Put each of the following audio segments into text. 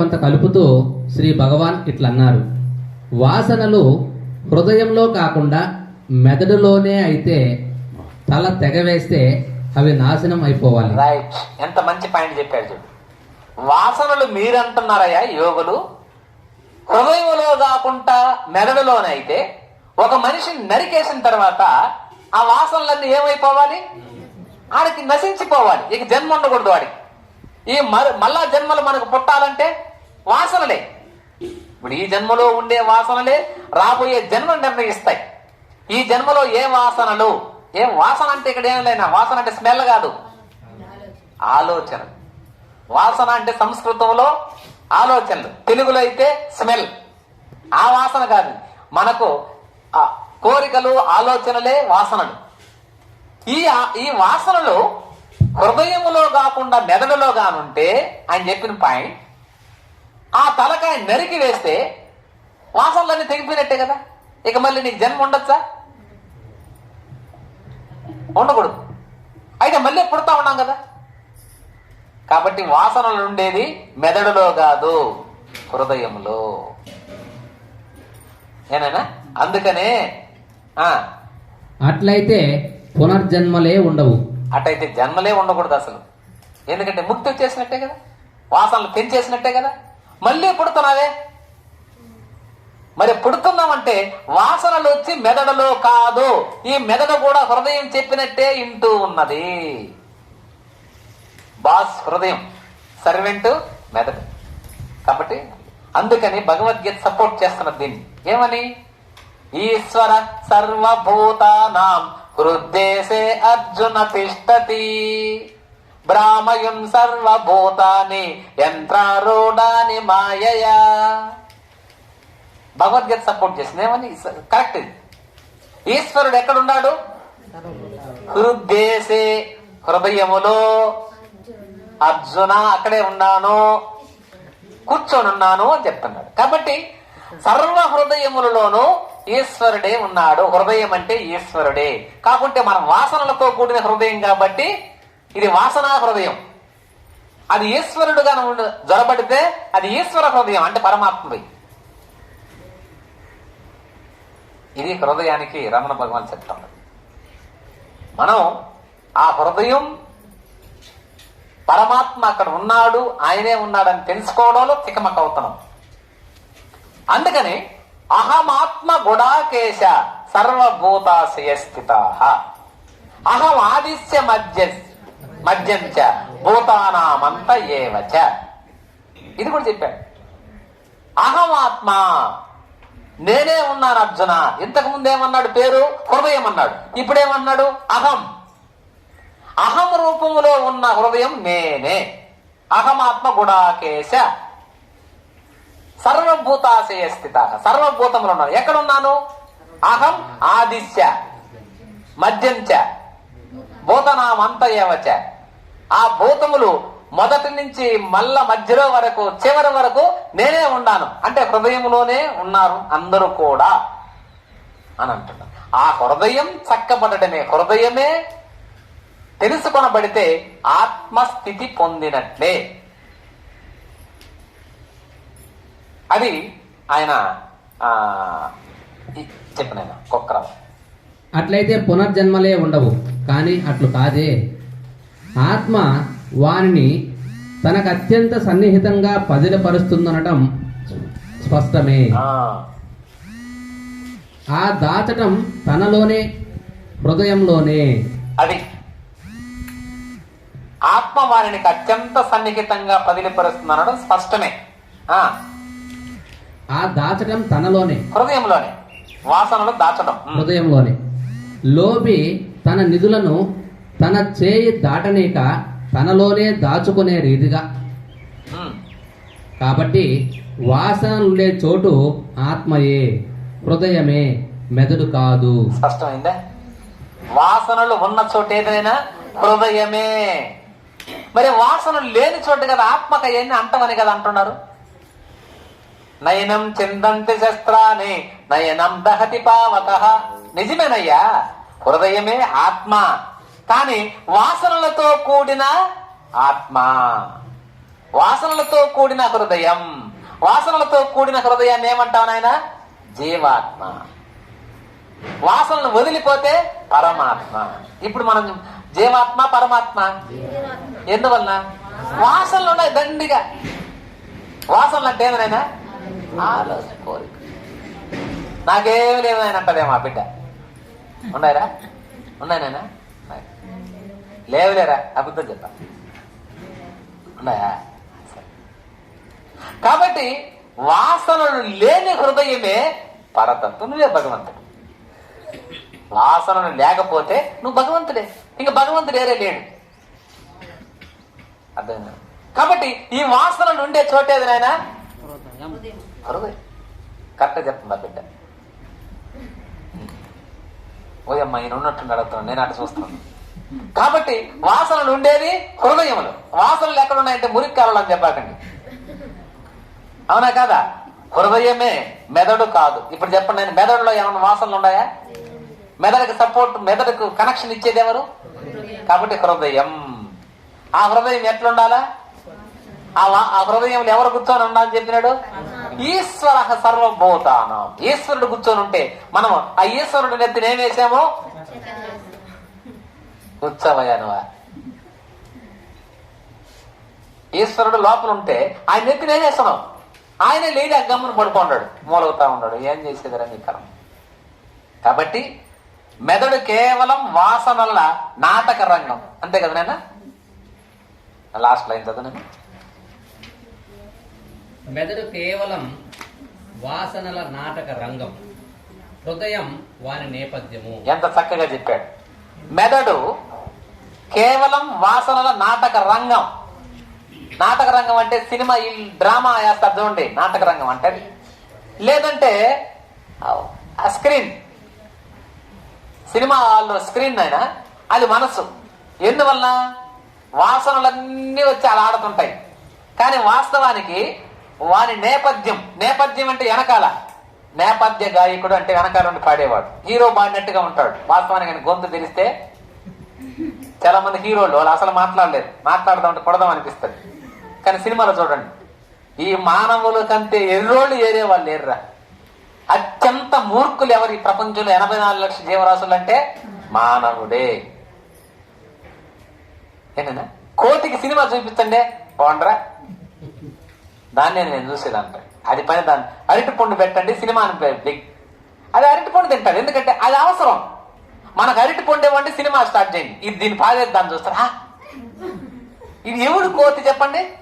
కొంత కలుపుతూ శ్రీ భగవాన్ ఇట్లన్నారు. వాసనలు హృదయంలో కాకుండా మెదడులోనే అయితే తల తెగవేస్తే అవి నాశనం అయిపోవాలి. రైట్ ఎంత మంచి పాయింట్ చెప్పాడు చూడు. వాసనలు మీరంటున్నారయ్యా యోగులు. హృదయంలో కాకుండా మెదడులోనైతే ఒక మనిషిని నరికేసిన తర్వాత ఆ వాసనలన్నీ ఏమైపోవాలి? ఆడికి నశించిపోవాలి. ఇక జన్మ ఉండకూడదు వాడికి ఈ మర- మళ్ళా జన్మలు మనకు పుట్టాలంటే వాసనలే. ఇప్పుడు ఈ జన్మలో ఉండే వాసనలే రాబోయే జన్మను నిర్ణయిస్తాయి. ఈ జన్మలో ఏ వాసనలు? ఏం వాసన అంటే ఇక్కడ ఏం లేనా? వాసన అంటే స్మెల్ కాదు. ఆలోచన. వాసన అంటే సంస్కృతంలో ఆలోచనలు. తెలుగులో అయితే స్మెల్. ఆ వాసన కాదు. మనకు కోరికలు ఆలోచనలే వాసనలు. ఈ ఈ వాసనలు హృదయములో కాకుండా మెదడులో కానుంటే ఆయన చెప్పిన పాయింట్ తలకాయ నరికి వేస్తే వాసనలన్నీ తెగిపోయినట్టే కదా? ఇక మళ్ళీ నీకు జన్మ ఉండొచ్చా? ఉండకూడదు. అయితే మళ్ళీ పుడతా ఉన్నాం కదా? కాబట్టి వాసనలు ఉండేది మెదడులో కాదు హృదయంలో. ఏనైనా అందుకనే ఆ అట్లయితే పునర్జన్మలే ఉండవు. అటైతే జన్మలే ఉండకూడదు అసలు. ఎందుకంటే ముక్తి వచ్చేసినట్టే కదా? వాసనలు పెంచేసినట్టే కదా? మళ్ళీ పుడుతున్నావే? మరి పుడుతున్నామంటే వాసనలు వచ్చి మెదడులో కాదు. ఈ మెదడు కూడా హృదయం చెప్పినట్టే ఇంటూ ఉన్నది. బాస్ హృదయం సర్వెంట్ మెదడు. కాబట్టి అందుకని భగవద్గీత సపోర్ట్ చేస్తున్నది దీన్ని. ఏమని? ఈశ్వర సర్వభూతానాం హృద్దేశే అర్జున తిష్టతి. భ్రామయం సర్వభూతాన్ని యంత్రారూఢాన్ని మాయయా. భగవద్గీత సపోర్ట్ చేసింది ఏమని? కరెక్ట్ ఇది. ఈశ్వరుడు ఎక్కడున్నాడు? హృద్దేశే హృదయములో. అర్జున అక్కడే ఉన్నాను. కూర్చొని ఉన్నాను అని చెప్తున్నాడు. కాబట్టి సర్వ హృదయములలోనూ ఈశ్వరుడే ఉన్నాడు. హృదయం అంటే ఈశ్వరుడే. కాకుంటే మన వాసనలతో కూడిన హృదయం కాబట్టి ఇది వాసనా హృదయం. అది ఈశ్వరుడుగా ఉండు జొరబడితే అది ఈశ్వర హృదయం అంటే పరమాత్మది ఇది హృదయానికి రమణ భగవాన్ చెప్తాం మనం ఆ హృదయం పరమాత్మ అక్కడ ఉన్నాడు ఆయనే ఉన్నాడని తెలుసుకోవడంలో తికమక అవుతున్నాం అందుకని అహమాత్మ గుడాకేశ సర్వభూతాశయ స్థిత అహం ఆదిశ్య మధ్య మద్యం చ భూతానామంత ఏవచ ఇది కూడా చెప్పాడు అహమాత్మ నేనే ఉన్నాను అర్జున. ఇంతకు ముందు ఏమన్నాడు పేరు? హృదయం అన్నాడు. ఇప్పుడేమన్నాడు? అహం. అహం రూపంలో ఉన్న హృదయం నేనే. అహమాత్మ గుడాకేశ. సర్వభూతాశయ స్థిత. సర్వభూతములు ఉన్నాను ఎక్కడున్నాను? అహం ఆదిశ్య మధ్యంచ భూతనామంతయవచ. ఆ భూతములు మొదటి నుంచి మల్ల మధ్యలో వరకు చివరి వరకు నేనే ఉన్నాను. అంటే హృదయంలోనే ఉన్నారు అందరూ కూడా అని అంటున్నారు ఆ హృదయం చక్కబడటమే హృదయమే తెలుసుకొనబడితే ఆత్మస్థితి పొందినట్లే. అది ఆయన చెప్పిన కుక్రవ. అట్లయితే పునర్జన్మలే ఉండవు. కానీ అట్లు కాదే. ఆత్మ వానిని తనకు అత్యంత సన్నిహితంగా పదిలపరుస్తుందనటం స్పష్టమే. ఆ, దాచటం తనలోనే హృదయంలోనే. అది. ఆత్మ వారినికి అత్యంత సన్నిహితంగా పదిలిపరుస్తుందనడం స్పష్టమే. ఆ. దాచటం తనలోనే. హృదయంలోనే. వాసనలు దాచడం. హృదయంలోనే. లోబి తన నిధులను తన చేయి దాటనీక తనలోనే దాచుకునే రీతిగా. కాబట్టి వాసనలుండే చోటు ఆత్మయే హృదయమే మెదడు కాదు. స్పష్టమైందా వాసనలు ఉన్న చోట ఏదైనా హృదయమే. మరి వాసనలు లేని చోటు కదా ఆత్మక ఎన్ని అంటమని కదా అంటున్నారు. నయనం చిందంతి శస్త్రాన్ని నయనం దహతి పావక నిజమేనయ్యా. హృదయమే ఆత్మ. కానీ వాసనలతో కూడిన ఆత్మ. వాసనలతో కూడిన హృదయం. వాసనలతో కూడిన హృదయాన్ని ఏమంటావు నాయన? జీవాత్మ. వాసనలు వదిలిపోతే పరమాత్మ. ఇప్పుడు మనం జీవాత్మ పరమాత్మ? ఎందువలన? వాసనలు ఉన్నాయి దండిగా. వాసనలు అంటే ఏమైనా ఆలోచన కోరిక. నాకేం లేదు ఆయన అంటదే మా బిడ్డ. ఉన్నాయరా? ఉన్నాయి నాయనా ఉన్నాయి. లేవులేరా? అబద్ధం చెప్పా. ఉన్నాయా. కాబట్టి వాసనలు లేని హృదయమే పరతత్వం నువ్వే భగవంతుడు. వాసనలు లేకపోతే నువ్వు భగవంతుడే. ఇంకా భగవంతుడు ఏరే లేడు? అర్థమైందా? కాబట్టి ఈ వాసనలు ఉండే చోటేది నాయనా? హృదయం. కరెక్ట్గా చెప్తుందా బిడ్డ. ఓయమ్మ ఈయన ఉన్నట్టు అడుగుతున్నాను నేను అటు చూస్తున్నాను కాబట్టి వాసనలు ఉండేది హృదయములు. వాసనలు ఎక్కడున్నాయంటే మురికి కాలంలో అని అవునా కాదా? హృదయమే మెదడు కాదు. ఇప్పుడు చెప్పండి నేను మెదడులో ఏమైనా వాసనలు ఉన్నాయా? మెదడుకి సపోర్ట్ మెదడుకు కనెక్షన్ ఇచ్చేది ఎవరు? కాబట్టి హృదయం. ఆ హృదయం ఎట్లుండాలా? ఆ ఆ హృదయంలో ఎవరు కూర్చొని ఉండాలని చెప్పినాడు? ఈశ్వర సర్వభూతానం. ఈశ్వరుడు కూర్చొని ఉంటే మనం ఆ ఈశ్వరుడు నెత్తిని ఏం వేసాము? కూర్చోవయ్యా ఈశ్వరుడు లోపల ఉంటే ఆయన నెత్తిని ఏం చేస్తున్నావు ఆయన లేడి ఆ గమ్మును పడుకున్నాడు మూలవుతా ఉన్నాడు ఏం చేసేదిరా నీ కరం కాబట్టి మెదడు కేవలం వాసనల నాటక రంగం. అంతే కదా నాయన? లాస్ట్ లైన్ చదువు నేను. మెదడు కేవలం వాసనల నాటక రంగం. హృదయం వాని నేపథ్యము. ఎంత చక్కగా చెప్పాడు. మెదడు కేవలం వాసనల నాటక రంగం. నాటక రంగం అంటే సినిమా ఈ డ్రామా వేస్తారు చూడండి. నాటక రంగం అంటే అది. లేదంటే ఆ స్క్రీన్. సినిమా హాల్లో స్క్రీన్ అయినా అది మనసు ఎందువల్ల వాసనలన్నీ వచ్చి అలా ఆడుతుంటాయి. కానీ వాస్తవానికి వాని నేపథ్యం. నేపథ్యం అంటే వెనకాల. నేపథ్య గాయకుడు అంటే వెనకాల ఉండి పాడేవాడు. హీరో పాడినట్టుగా ఉంటాడు. వాస్తవానికి ఆయన గొంతు తెలిస్తే చాలా మంది హీరోలు వాళ్ళు అసలు మాట్లాడలేరు మాట్లాడదాం కొడదాం అనిపిస్తుంది. కానీ సినిమాలో చూడండి. ఈ మానవుల కంటే ఎర్రోళ్ళు ఏరే వాళ్ళు లేరురా. అత్యంత మూర్ఖులు ఎవరు ఈ ప్రపంచంలో ఎనభై నాలుగు లక్షల జీవరాశులు అంటే మానవుడే. ఏంటన్నా? కోతికి సినిమా చూపించండి. బాగుండరా? దాన్ని నేను చూసేదంట అది పని దాన్ని అరటి పండు పెట్టండి సినిమా అని అది అరటి పండు తింటాడు ఎందుకంటే అది అవసరం. మనకు అరటి పండు ఇవ్వండి సినిమా స్టార్ట్ చేయండి. ఇది దీన్ని పాడేది దాన్ని చూస్తారా. ఇది ఎవడు కోతి చెప్పండి?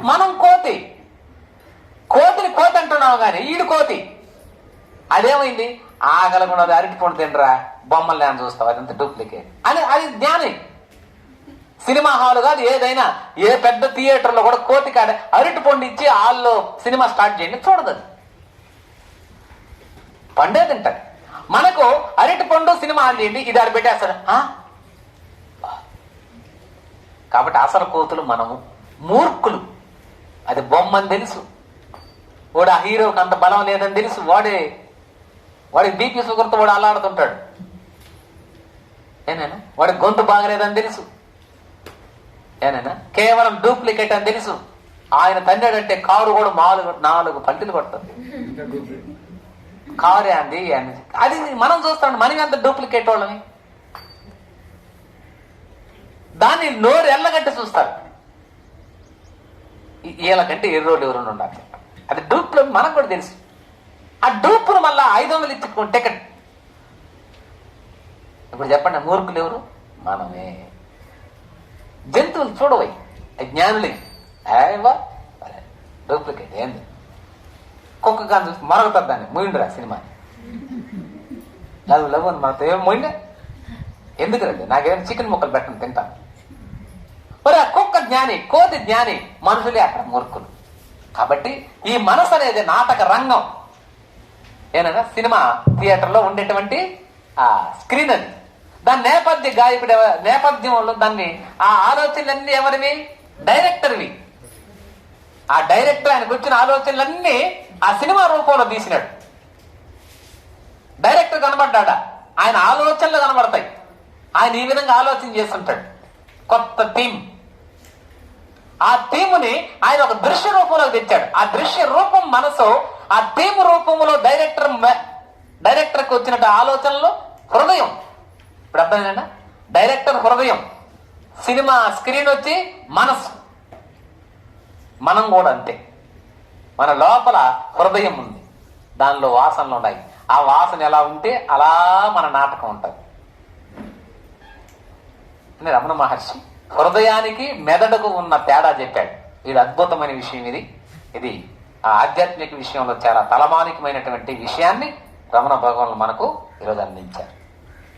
మనం కోతి. కోతిని కోతి అంటున్నావు కానీ ఈడు కోతి. అదేమైంది? ఆకలి అరటి పండు తినరా? బొమ్మల్ని నేను చూస్తావు? అదంతా డూప్లికేట్. అని అది జ్ఞాని. సినిమా హాల్ కాదు ఏదైనా ఏ పెద్ద థియేటర్లో కూడా కోతి కాడ అరటి పండు ఇచ్చి హాల్లో సినిమా స్టార్ట్ చేయండి చూడదు పండే తింటది మనకు అరటి పండు సినిమా హాల్ చేయండి ఇది ఆడ పెట్టేస్తాడు కాబట్టి అసలు కోతులు మనము మూర్ఖులు. అది బొమ్మని తెలుసు. వాడు ఆ హీరోకి అంత బలం లేదని తెలుసు. వాడే వాడికి బీపీ షుగర్తో వాడు అల్లాడుతుంటాడు. ఏనైనా వాడికి గొంతు బాగలేదని తెలుసు. ఏనైనా? కేవలం డూప్లికేట్ అని తెలుసు. ఆయన తండ్రి కారు కూడా నాలుగు నాలుగు పంటిలు కొడుతుంది. కారే అంది అని అది మనం చూస్తాం మనం ఎంత డూప్లికేట్ వాళ్ళని? దాన్ని నోరు ఎల్లగట్టి చూస్తారు. ఈ- వీళ్ళకంటే ఎర్రోళ్ళు ఎవరు ఉండాలి. అది డూప్లు మనకు కూడా తెలుసు. ఆ డూప్లు మళ్ళా ఐదు వందలు ఇచ్చుకుంటే టికెట్. ఇప్పుడు చెప్పండి మూర్ఖులు ఎవరు? మనమే. జంతువులు చూడవై అవి జ్ఞానులే ఏవా డూప్లికేట్ ఏంది కుక్క కానీ చూసి మరొకతారు దాన్ని మొయిండురా సినిమా లవ్ లవ్ అని మనతో ఏం మొయిండే ఎందుకు రండి నాకేం చికెన్ ముక్కలు పెట్టను తింటాను మరి ఆ కుక్క జ్ఞాని కోతి జ్ఞాని మనుషులే అక్కడ మూర్ఖులు కాబట్టి ఈ మనసు అనేది నాటక రంగం ఏనైనా సినిమా థియేటర్లో ఉండేటువంటి ఆ స్క్రీన్ అది దాని నేపథ్య గాయకుడు నేపథ్యంలో దాన్ని ఆ ఆలోచనలన్నీ ఎవరివి? డైరెక్టర్వి. ఆ డైరెక్టర్ ఆయనకు వచ్చిన ఆలోచనలన్నీ ఆ సినిమా రూపంలో తీసినాడు. డైరెక్టర్ కనబడ్డాడా? ఆయన ఆలోచనలు కనబడతాయి. ఆయన ఈ విధంగా ఆలోచన చేస్తుంటాడు. కొత్త థీమ్ ఆ థీముని ఆయన ఒక దృశ్య రూపంలోకి తెచ్చాడు. ఆ దృశ్య రూపం మనసు ఆ థీమ్ రూపంలో డైరెక్టర్ డైరెక్టర్కి వచ్చినట్టు ఆలోచనలు హృదయం. ఇప్పుడు అర్థమైందా డైరెక్టర్ హృదయం. సినిమా స్క్రీన్ వచ్చి మనసు. మనం కూడా అంతే. మన లోపల హృదయం ఉంది. దానిలో వాసనలు ఉన్నాయి. ఆ వాసన ఎలా ఉంటే అలా మన నాటకం ఉంటుంది. అని రమణ మహర్షి హృదయానికి మెదడుకు ఉన్న తేడా చెప్పాడు. ఇది అద్భుతమైన విషయం ఇది. ఇది ఆ ఆధ్యాత్మిక విషయంలో చాలా తలమానికమైనటువంటి విషయాన్ని రమణ భగవానులు మనకు ఈరోజు అందించారు.